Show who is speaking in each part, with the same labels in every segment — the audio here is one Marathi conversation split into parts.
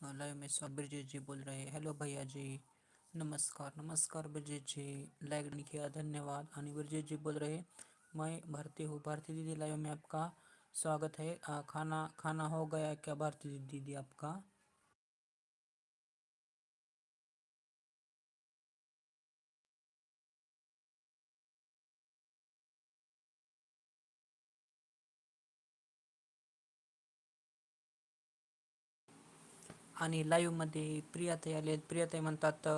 Speaker 1: लाइव में सब ब्रिजेश जी बोल रहे हैं। हेलो भैया जी नमस्कार नमस्कार ब्रिजेश जी। लाइक नहीं किया धन्यवाद। आणि ब्रिजेश जी बोल रहे मैं भारती हूँ। भारती दीदी लाइव में आपका स्वागत है। आ, खाना खाना हो गया क्या? भारती दीदी आपका? आणि लाईव्हमध्ये प्रियाताई आले प्रियाताई म्हणतात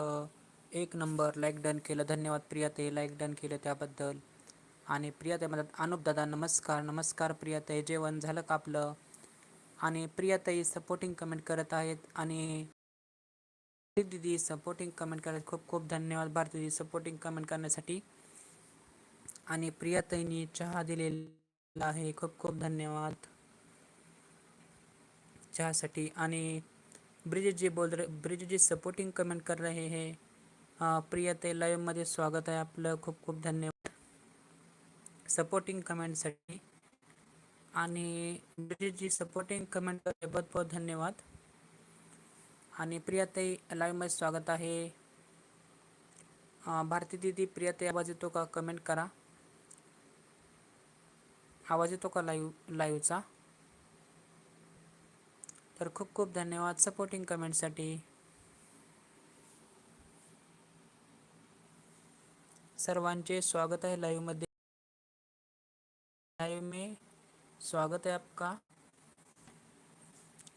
Speaker 1: एक नंबर लाईक डन केलं. धन्यवाद प्रियाताई लाईक डन केलं त्याबद्दल. आणि प्रियाताई म्हणतात अनुप दादा नमस्कार नमस्कार प्रियाताई जेवण झालं का आपलं? आणि प्रियाताई सपोर्टिंग कमेंट करत आहेत आणि दीदी सपोर्टिंग कमेंट करत खूप खूप धन्यवाद. भारती दिदी सपोर्टिंग कमेंट करण्यासाठी. आणि प्रियाताईंनी चहा दिलेला आहे. खूप खूप धन्यवाद. चहासाठी. आणि ब्रिजेश जी बोल रहे ब्रिजेश जी सपोर्टिंग कमेंट कर रहे हैं। प्रिया ते लाईव्हमध्ये स्वागत आहे आपलं खूप खूप धन्यवाद। सपोर्टिंग कमेंटसाठी आणि ब्रिजेश जी सपोर्टिंग कमेंट करते बहुत बहुत धन्यवाद। आणि प्रियाताई लाईव्हमध्ये स्वागत आहे। भारती दीदी प्रियाताई आवाज येतो का? कमेंट करा। आवाज येतो का लाईव्ह लाईव्हचा तर खूप खूप धन्यवाद सपोर्टिंग कमेंटसाठी सर्वांचे स्वागत है लाइवमध्ये. लाइव में स्वागत है आपका.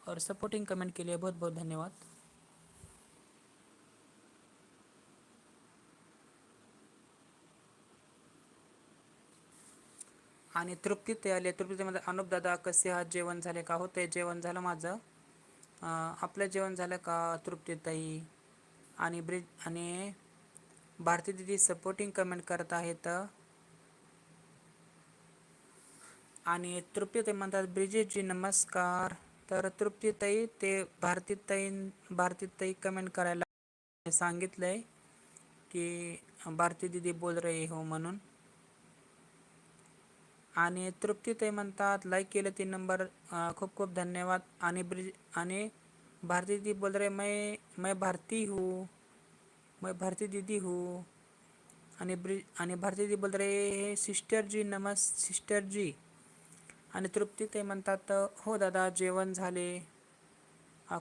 Speaker 1: और सपोर्टिंग कमेंट के लिए बहुत बहुत धन्यवाद. आणि तृप्तीत ते आले तृप्तीमध्ये म्हणजे अनुप दादा कसे आहात? जेवण झाले का? होते जेवण झालं माझं? आपलं जेवण झालं का तृप्तीताई आणि ब्रिज आणि भारती दिदी सपोर्टिंग कमेंट करत आहेत. आणि तृप्तीताई म्हणतात ब्रिजेशजी नमस्कार. तर तृप्तीताई ते भारतीताई भारतीताई कमेंट करायला सांगितलंय की भारती दिदी बोल रही हो म्हणून. आणि तृप्ती ते म्हणतात लाईक केलं तीन नंबर खूप खूप धन्यवाद. आणि ब्रिज आणि भारती दीदी बोल रहे मैं मैं भारती हूँ मैं भारती दीदी हूँ. आणि ब्रिज आणि भारती दीदी बोल रहे सिस्टर जी नमस सिस्टर जी. आणि ते म्हणतात हो दादा जेवण झाले.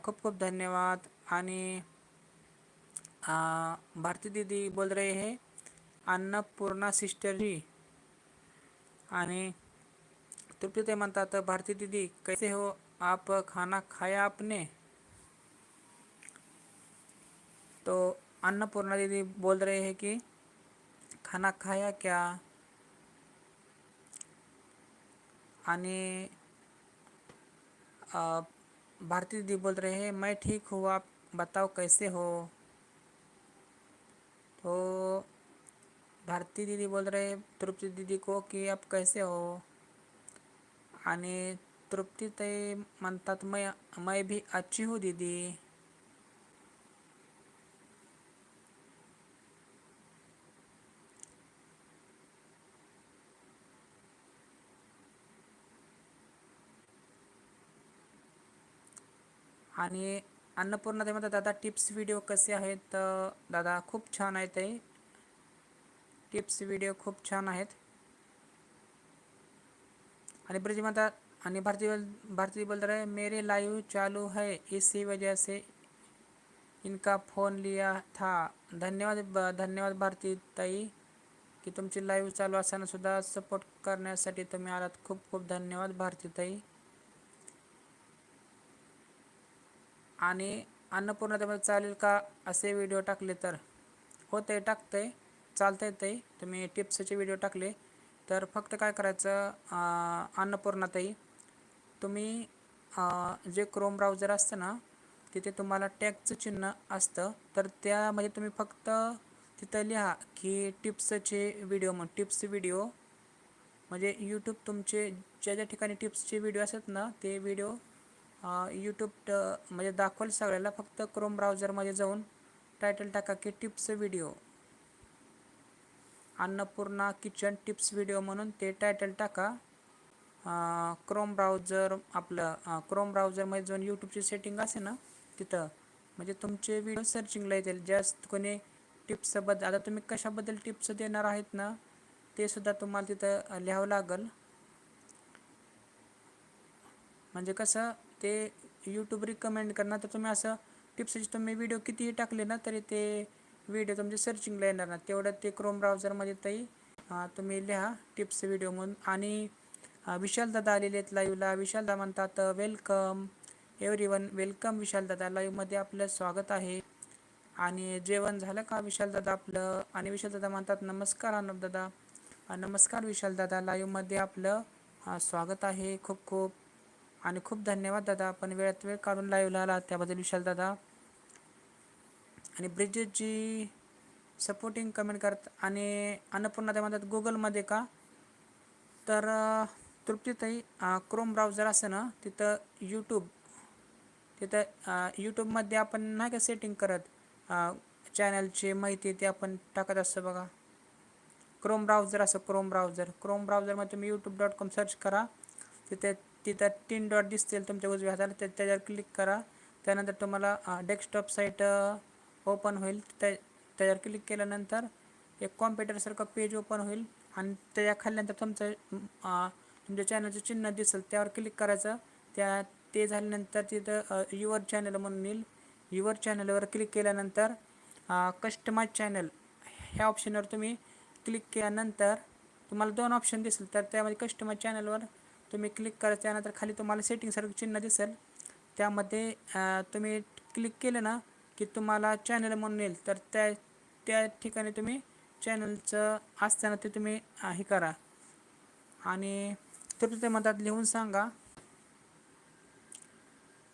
Speaker 1: खूप खूप धन्यवाद. आणि भारती दीदी बोल रहे हे अन्नपूर्णा सिस्टर जी. आणि तृप्तीताई म्हणतात भारती दीदी, कैसे हो आप खाना खाया आपने? तो अन्नपूर्णा दीदी बोल रहे हैं कि, खाना खाया क्या? आणि भारती दीदी बोल रहे हैं, मैं ठीक हूँ, आप बताओ कैसे हो? तो भारती दीदी बोल रहे तृप्ती तृप्ति दीदी को कि आप कैसे हो? आणि तृप्तीताई म्हणतात मैं मैं भी अच्छी हूँ दीदी। आणि अन्नपूर्णा ते म्हणतात दादा टिप्स व्हिडिओ कसे आहेत? दादा खूप छान आहेत ते. टिप्स व्हिडिओ खूप छान आहेत. आणि ब्रज माता आणि भारती बोल भारती बोल रहे मेरे लाइव चालू है इसी वजह से इनका फ़ोन लिया था। धन्यवाद ब- धन्यवाद भारती ताई की तुमची लाईव्ह चालू असताना सुद्धा सपोर्ट करण्यासाठी तुम्ही आलात. खूप खूप धन्यवाद भारती ताई. आणि अन्नपूर्णतेमध्ये चालेल का असे व्हिडिओ टाकले तर? हो ते टाकतंय. चालतंय ते तुम्ही टिप्सचे व्हिडिओ टाकले. तर फक्त काय करायचं अन्नपूर्णाताई तुम्ही जे क्रोम ब्राउझर असतं ना तिथे तुम्हाला टॅगचं चिन्ह असतं. तर त्यामध्ये तुम्ही फक्त तिथं लिहा की टिप्सचे व्हिडिओ मग टिप्स व्हिडिओ म्हणजे यूट्यूब तुमचे ज्या ज्या ठिकाणी टिप्सचे व्हिडिओ असतात ना ते व्हिडिओ यूट्यूब म्हणजे दाखवाल सगळ्याला. फक्त क्रोम ब्राउझरमध्ये जाऊन टायटल टाका की tips video Annapurna kitchen tips video म्हणून ते टायटल टाका. क्रोम ब्राउझर आपलं क्रोम ब्राउझरमध्ये जाऊन यूट्यूबची सेटिंग असे ना तिथं. म्हणजे तुमचे व्हिडिओ सर्चिंगला येतील. जास्त कोणी टिप्सबद्दल आता तुम्ही कशाबद्दल टिप्स देणार आहेत ना ते सुद्धा तुम्हाला तिथं लिहावं लागेल. म्हणजे कसं ते यूट्यूब रिकमेंड करणार. तर तुम्ही असं टिप्सचे तुम्ही व्हिडिओ कितीही टाकले ना तरी ते व्हिडिओ तुमचे सर्चिंगला येणार ना. तेवढं ते क्रोम ब्राउझरमध्ये तरी तुम्ही लिहा टिप्स व्हिडिओ म्हणून आणि विशालदादा आलेले आहेत लाईव्हला विशालदा म्हणतात वेलकम एव्हरी वन वेलकम विशालदादा लाईव्हमध्ये आपलं स्वागत आहे. आणि जेवण झालं का विशालदादा आपलं? आणि विशालदादा म्हणतात नमस्कार अनुपदादा नमस्कार विशालदादा लाईव्हमध्ये आपलं स्वागत आहे खूप खूप. आणि खूप धन्यवाद दादा. आपण वेळात वेळ काढून लाईव्हला आला त्याबद्दल विशाल दादा आणि ब्रिजेशजी सपोर्टिंग कमेंट करत आणि अन्नपूर्णा त्या म्हणतात गुगलमध्ये का? तर तृप्तीताई क्रोम ब्राउझर असं ना तिथं यूट्यूब तिथं यूट्यूबमध्ये आपण नाही का सेटिंग करत? चॅनलची माहिती ते आपण टाकत असतं बघा. क्रोम ब्राउझर असं क्रोम ब्राउझर क्रोम ब्राउझरमध्ये तुम्ही यूट्यूब डॉट कॉम सर्च करा. तिथे तिथं तीन डॉट दिसतील तुमच्या उजव्या हाताला. त्याच्यावर क्लिक करा. त्यानंतर तुम्हाला डेस्कटॉप साईट ओपन होईल. त्या त्याच्यावर क्लिक केल्यानंतर एक कॉम्प्युटरसारखं पेज ओपन होईल. आणि त्याच्या खाल्ल्यानंतर तुमचं तुमच्या चॅनलचं चिन्ह दिसेल. त्यावर क्लिक करायचं. त्या ते झाल्यानंतर तिथं युवर चॅनल म्हणून येईल. युवर चॅनलवर क्लिक केल्यानंतर कस्टमाइज चॅनल ह्या ऑप्शनवर तुम्ही क्लिक केल्यानंतर तुम्हाला दोन ऑप्शन दिसेल. तर त्यामध्ये कस्टमर चॅनलवर तुम्ही क्लिक करा त्यानंतर खाली तुम्हाला सेटिंगसारखं चिन्ह दिसेल. त्यामध्ये तुम्ही क्लिक केलं ना की तुम्हाला चॅनल म्हणून येईल तर त्या त्या ठिकाणी तुम्ही चॅनलचं असताना ते तुम्ही हे करा. आणि तृप्ती मधात लिहून सांगा.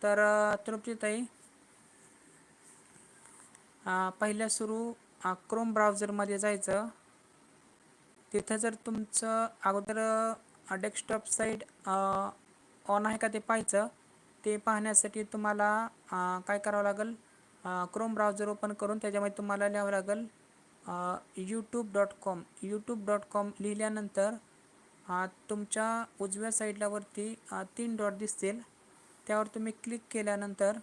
Speaker 1: तर तृप्तीताई पहिल्या सुरू क्रोम ब्राउझरमध्ये जायचं. तिथं जर तुमचं अगोदर डेस्कटॉप साईट ऑन आहे का ते पाहायचं ते पाहण्यासाठी तुम्हाला काय करावं लागेल? क्रोम ब्राउझर ओपन करून त्याच्यामध्ये तुम्हाला लिहावं लागेल YouTube dot com YouTube dot com लिहिल्यानंतर तुमच्या उजव्या साईडला वरती तीन डॉट दिसतील. त्यावर तुम्ही क्लिक केल्यानंतर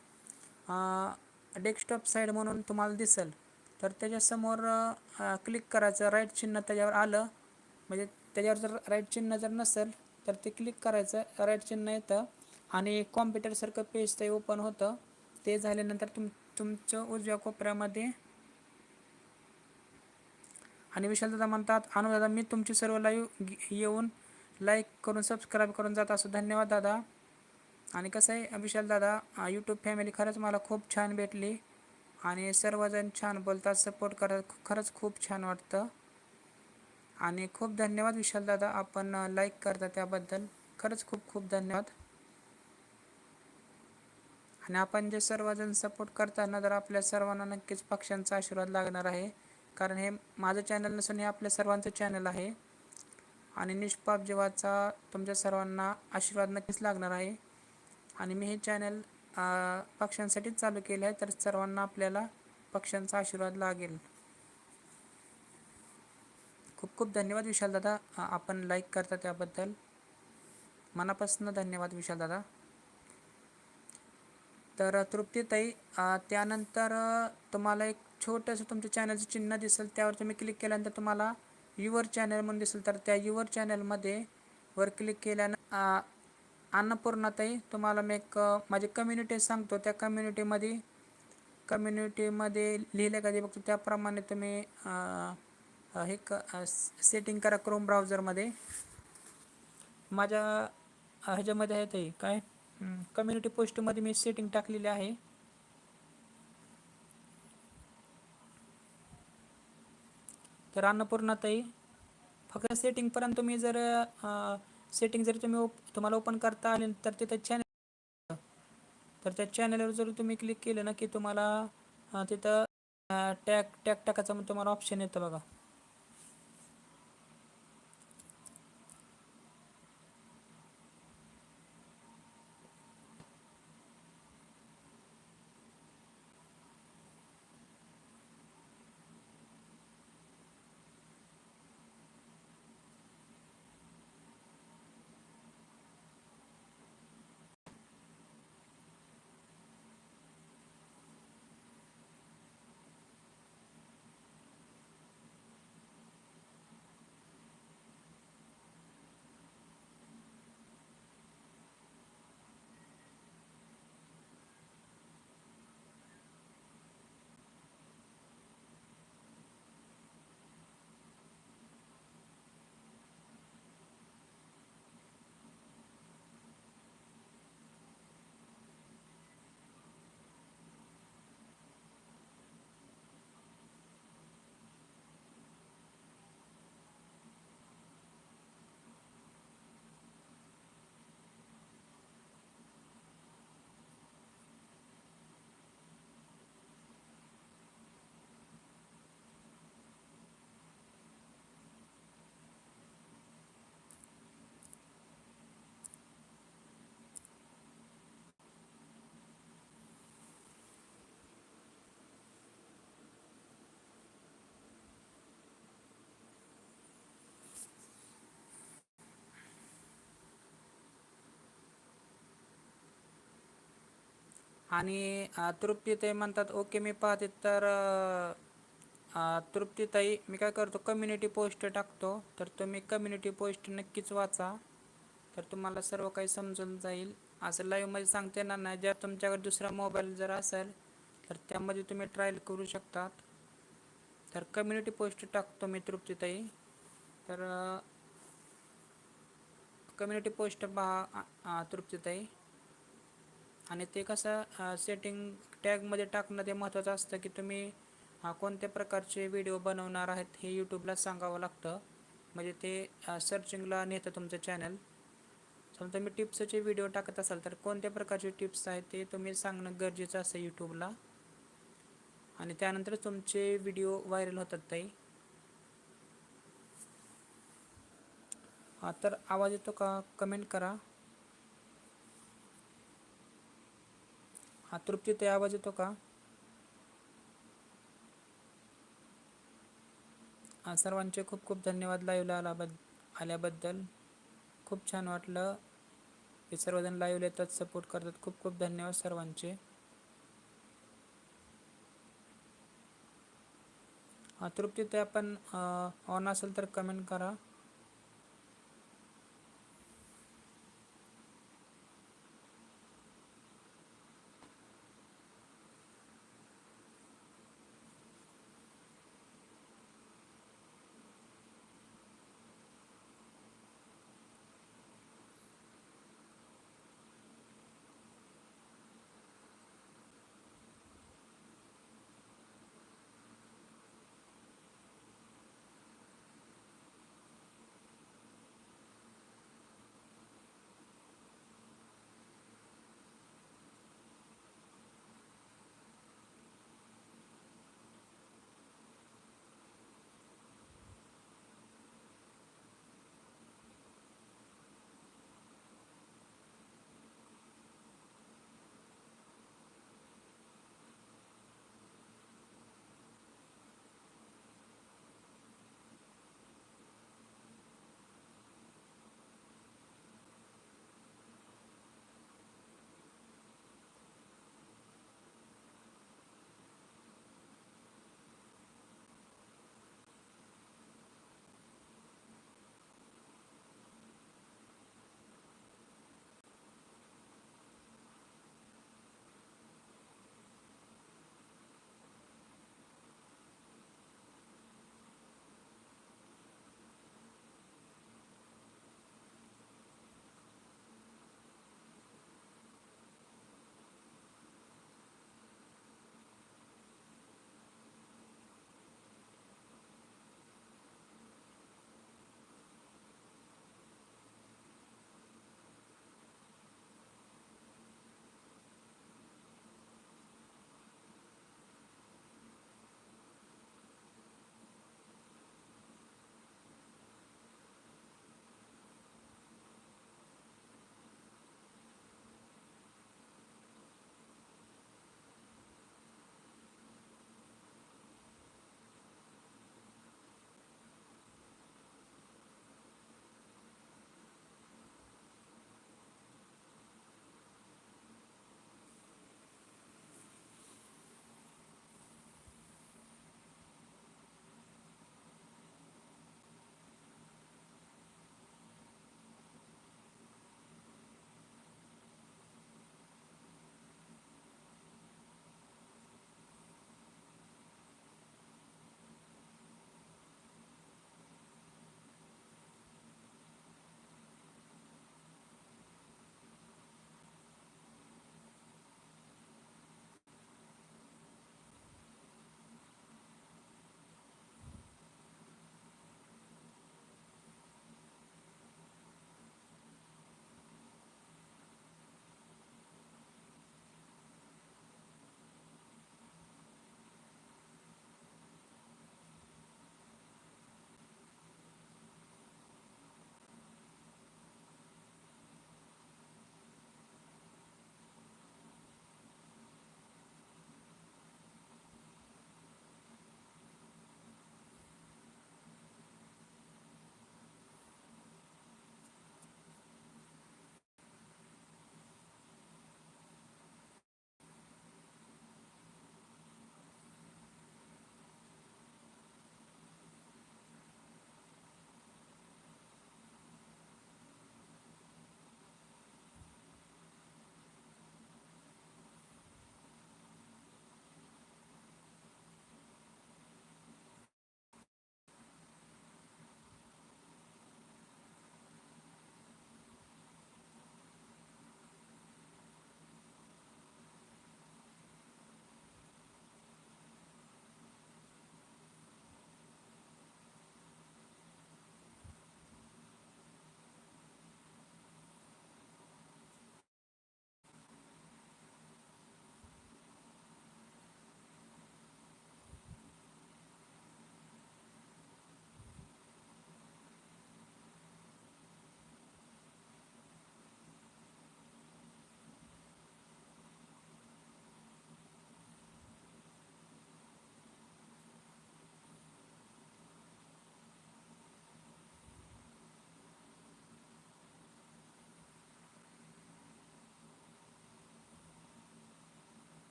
Speaker 1: डेस्कटॉप साईड म्हणून तुम्हाला दिसेल. तर त्याच्यासमोर क्लिक करायचं राईट चिन्ह त्याच्यावर आलं. म्हणजे त्याच्यावर जर राईट चिन्ह जर नसेल तर ते क्लिक करायचं. राईट चिन्ह येतं. आणि कॉम्प्युटरसारखं पेज ते ओपन होतं. ते झाल्यानंतर तुम तुमचं उजव्या कोपऱ्यामध्ये. आणि विशालदादा म्हणतात अनुदादा मी तुमची सर्व लाईव्ह येऊन लाईक करून सबस्क्राईब करून जात असो धन्यवाद दादा. आणि कसं आहे विशाल दादा यूट्यूब फॅमिली खरंच मला खूप छान भेटली. आणि सर्वजण छान बोलतात सपोर्ट करत खरंच खूप छान वाटतं. आणि खूप धन्यवाद विशाल दादा आपण लाईक करता त्याबद्दल. खरंच खूप खूप धन्यवाद. आणि आपण जे सर्वजण सपोर्ट करताना तर आपल्या सर्वांना नक्कीच पक्षांचा आशीर्वाद लागणार आहे. कारण हे माझं चॅनल नसून हे आपल्या सर्वांचं चॅनल आहे. आणि निष्पाप जीवाचा तुमच्या सर्वांना आशीर्वाद नक्कीच लागणार आहे. आणि मी हे चॅनल पक्ष्यांसाठीच चालू केलं आहे तर सर्वांना आपल्याला पक्ष्यांचा आशीर्वाद लागेल. खूप खूप धन्यवाद विशाल दादा आपण लाईक करता त्याबद्दल. मनापासून धन्यवाद विशाल दादा तर तृप्तीताई त्यानंतर तुम्हाला एक छोटंसं तुमच्या चॅनलचं चिन्ह दिसेल त्यावर तुम्ही क्लिक केल्यानंतर तुम्हाला युवर चॅनल म्हणून दिसेल. तर त्या युवर चॅनलमध्ये वर क्लिक केल्यानं अन्नपूर्णाताई तुम्हाला मी एक माझी कम्युनिटी सांगतो. त्या कम्युनिटीमध्ये कम्युनिटीमध्ये लिहिलं का ते बघतो. त्याप्रमाणे तुम्ही हे क सेटिंग करा क्रोम ब्राउझरमध्ये माझ्या ह्याच्यामध्ये आहे ते काय? कम्युनिटी पोस्टमध्ये मी सेटिंग टाकलेली आहे. तर अन्नपूर्णाताई फक्त सेटिंगपर्यंत तुम्ही जर सेटिंग जर तुम्ही ओप तुम्हाला ओपन करता आले तर तिथं चॅनल तर त्या चॅनलवर जर तुम्ही क्लिक केलं ना की तुम्हाला तिथं टॅग टॅग टाकायचा मग तुम्हाला ऑप्शन येतं बघा. आणि तृप्तीताई म्हणतात ओके मी पाहते. तर तृप्तीताई मी काय करतो कम्युनिटी पोस्ट टाकतो. तर तुम्ही कम्युनिटी पोस्ट नक्कीच वाचा. तर तुम्हाला सर्व काही समजून जाईल. असं लाईव्हमध्ये सांगता येणार नाही. जर तुमच्याकडे दुसरा मोबाईल जर असेल तर त्यामध्ये तुम्ही ट्रायल करू शकतात. तर कम्युनिटी पोस्ट टाकतो मी तृप्तीताई. तर कम्युनिटी पोस्ट पहा तृप्तीताई. आणि ते कसं सेटिंग टॅगमध्ये टाकणं ते महत्त्वाचं असतं की तुम्ही कोणत्या प्रकारचे व्हिडिओ बनवणार आहेत हे यूट्यूबला सांगावं लागतं. म्हणजे ते सर्चिंगला नेतं तुमचं चॅनल समजा तुम्ही टिप्सचे व्हिडिओ टाकत असाल तर कोणत्या प्रकारचे टिप्स आहेत ते तुम्ही सांगणं गरजेचं असतं यूट्यूबला आणि त्यानंतर तुमचे व्हिडिओ व्हायरल होतात ताई. हां तर आवाज येतो का? कमेंट करा. हा तृप्ती ते आवाज येतो का? हा सर्वांचे खूप खूप धन्यवाद लाईव्हला आलाबद्द आल्याबद्दल. खूप छान वाटलं. हे सर्वजण लाईव्ह येतात सपोर्ट करतात. खूप खूप धन्यवाद सर्वांचे. तृप्ती ते आपण ऑन असेल तर कमेंट करा.